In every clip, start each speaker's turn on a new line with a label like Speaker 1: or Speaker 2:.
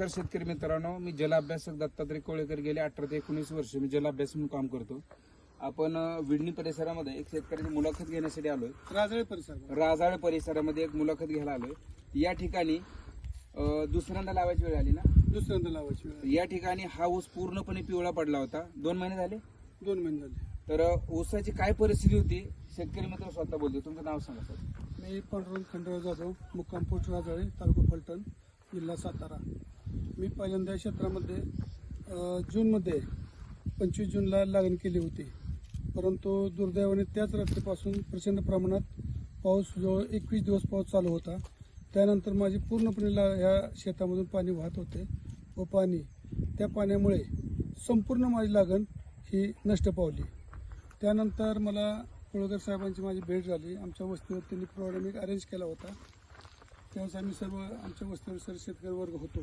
Speaker 1: नमस्कार शेतकरी मित्रांनो. मी जल अभ्यासक दत्तात्रय कोळेकर गेले अठरा ते एकोणीस वर्ष. मी जल अभ्यास म्हणून काम करतो. आपण विडणी परिसरामध्ये एक शेतकऱ्याची मुलाखत घेण्यासाठी आलोय.
Speaker 2: राजळे परिसर.
Speaker 1: राजाळ परिसरामध्ये एक मुलाखत घ्यायला आलोय. या ठिकाणी दुसऱ्यांदा लावायची वेळ आली ना?
Speaker 2: दुसऱ्यांदा लावायची वेळ.
Speaker 1: या ठिकाणी हा ऊस पूर्णपणे पिवळा पडला होता. दोन महिने झाले?
Speaker 2: दोन महिने झाले.
Speaker 1: तर ऊसाची काय परिस्थिती होती? शेतकरी मित्र स्वतः बोलतो. तुमचं नाव सांगा सर.
Speaker 2: मी पांडुरंग खंडराव जाधव मुक्काम पोस्ट राजळे तालुका फलटण जिल्हा सातारा. मी पहिल्यांदा या क्षेत्रामध्ये जूनमध्ये पंचवीस जूनला लागण केली होती. परंतु दुर्दैवाने त्याच रात्रीपासून प्रचंड प्रमाणात पाऊस जवळ एकवीस दिवस पाऊस चालू होता. त्यानंतर माझी पूर्णपणे ला ह्या शेतामधून पाणी वाहत होते व पाणी त्या पाण्यामुळे संपूर्ण माझी लागण ही नष्ट पावली. त्यानंतर मला कुळगर साहेबांची माझी भेट झाली. आमच्या वस्तीवर त्यांनी प्रोग्राम एक अरेंज केला होता. त्यावेळेस आम्ही सर्व आमच्या वस्तीवर सर्व शेतकरी वर्ग होतो.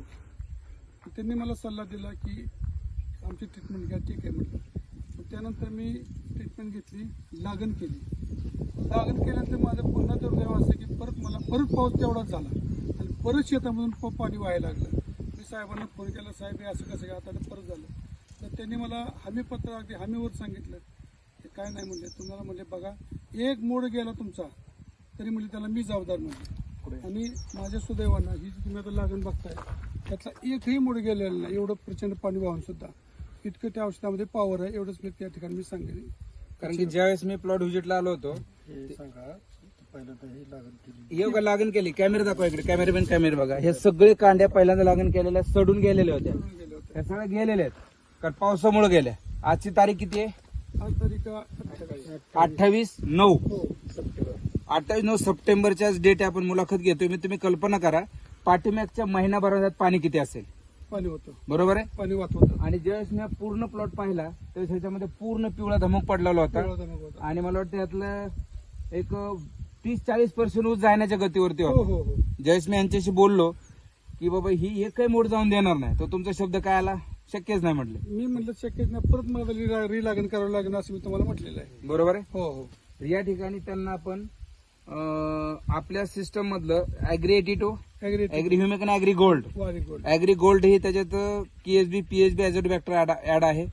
Speaker 2: त्यांनी मला सल्ला दिला की आमची ट्रीटमेंट घ्या ठीक आहे म्हटलं. मग त्यानंतर मी ट्रीटमेंट घेतली लागण केली. लागण केल्यानंतर माझं पुन्हा दुर्दैव असं की परत मला परत पाऊस तेवढाच झाला. आणि परत शेतामधून पाणी व्हायला लागलं. मी साहेबांना फोन केला साहेब हे असं कसं आता परत झालं. तर त्यांनी मला हमीपत्र अगदी हमीवर सांगितलं. ते काय नाही म्हणले. तुम्हाला म्हणजे बघा एक मोड गेला तुमचा. तरी म्हणजे त्याला मी जबाबदार म्हणले आणि माझ्या सुदैवानं ही जी तुम्ही आता लागण बघताय. त्यातला एकही मोड गेलेला नाही. एवढं प्रचंड पाणी वाहून सुद्धा. इतकं त्या औषधामध्ये पॉवर आहे एवढंच मी त्या ठिकाणी मी सांगेन.
Speaker 1: कारण की ज्यावेळेस मी प्लॉट व्हिजिटला आलो होतो
Speaker 2: सांगा पहिल्यांदा ही लागण केली.
Speaker 1: बघा लागण केली. कॅमेरा दाखवा इकडे. कॅमेरामॅन कॅमेरा बघा. हे सगळे कांड्या पहिल्यांदा लागण केलेल्या सडून गेलेल्या होत्या. ह्या सगळ्या गेलेल्या आहेत. कारण पावसामुळे गेल्या आजची तारीख किती आहे?
Speaker 2: आज तारीख अठ्ठावीस.
Speaker 1: नऊ.
Speaker 2: हो सप्टेंबर.
Speaker 1: अठ्ठावीस नऊ सप्टेंबरच्याच डेट आपण मुलाखत घेतोय. मी तुम्ही कल्पना करा. पाठीमागच्या महिनाभरात पाणी किती असेल?
Speaker 2: पाणी होतं.
Speaker 1: बरोबर आहे?
Speaker 2: पाणी वाहत होतं.
Speaker 1: आणि ज्यावेळेस मी हा पूर्ण प्लॉट पाहिला त्यावेळेस ह्याच्यामध्ये पूर्ण पिवळा धमक पडलेला होता.
Speaker 2: पिवळा धमक होता.
Speaker 1: आणि मला वाटतं यातलं एक तीस चाळीस पर्सेंट ऊस जाण्याच्या गतीवरती
Speaker 2: हो
Speaker 1: होता.
Speaker 2: हो हो
Speaker 1: ज्यावेळेस मी यांच्याशी बोललो की बाबा ही एकही मोड जाऊन देणार नाही. तर तुमचा शब्द काय आला? शक्यच नाही म्हटले.
Speaker 2: मी म्हटलं शक्यच नाही. परत मला रि- रिलागण करावं लागेल असं मी तुम्हाला म्हटलेलं आहे.
Speaker 1: बरोबर आहे?
Speaker 2: हो हो.
Speaker 1: तर या ठिकाणी त्यांना आपण अं, आपल्या सिस्टम मधलं agri eighty two
Speaker 2: agri
Speaker 1: humic आणि अॅग्री गोल्ड
Speaker 2: वारी गोल्ड
Speaker 1: ही त्याच्यात PHB PHB azotobacter add आहे.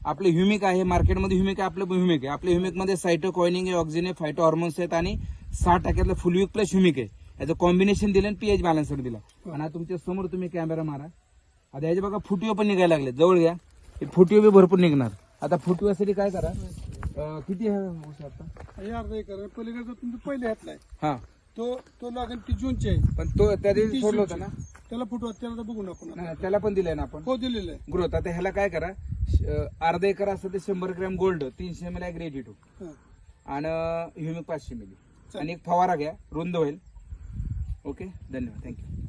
Speaker 1: आपले ह्युमिक आहे मार्केटमध्ये ह्युमिक आहे आपलं ह्युमिक आहे. आपल्या ह्युमिकमध्ये सायटो कॉइनिंग आहे ऑक्सिजन आहे फायटो हॉर्मोन्स आहेत आणि सहा टक्क्यातलं फुलविक प्लस ह्युमिक आहे. याचं कॉम्बिनेशन दिलं आणि पीएच बॅलन्सर दिला. आणि आता तुमच्यासमोर तुम्ही कॅमेरा मारा. आता याचे बघा फुटवे पण निघायला लागले. जवळ घ्या. हे फुटवे बी भरपूर निघणार. आता फुटव्यासाठी काय करा? किती आहे
Speaker 2: हे पलीकडचा तुमचं पहिले हातला
Speaker 1: हा.
Speaker 2: तो तो लागेल ती जूनची. आहे
Speaker 1: पण तो त्या दिवशी
Speaker 2: ती
Speaker 1: सोडलं होतं
Speaker 2: जूनची.
Speaker 1: ना?
Speaker 2: त्याला फुटवा त्याला तर बघून आपण आता.
Speaker 1: नाही, त्याला पण दिलंय ना आपण.
Speaker 2: हो दिलेलं आहे.
Speaker 1: ग्रोथ आता ह्याला काय करा श- अर्धा एकर असतं ते शंभर ग्रॅम गोल्ड तीनशे एम एल ग्रेड टू
Speaker 2: हा.
Speaker 1: आणि ह्युमिक पाचशे मिली आणि एक फवारा घ्या रुंद होईल. ओके? धन्यवाद. थँक्यू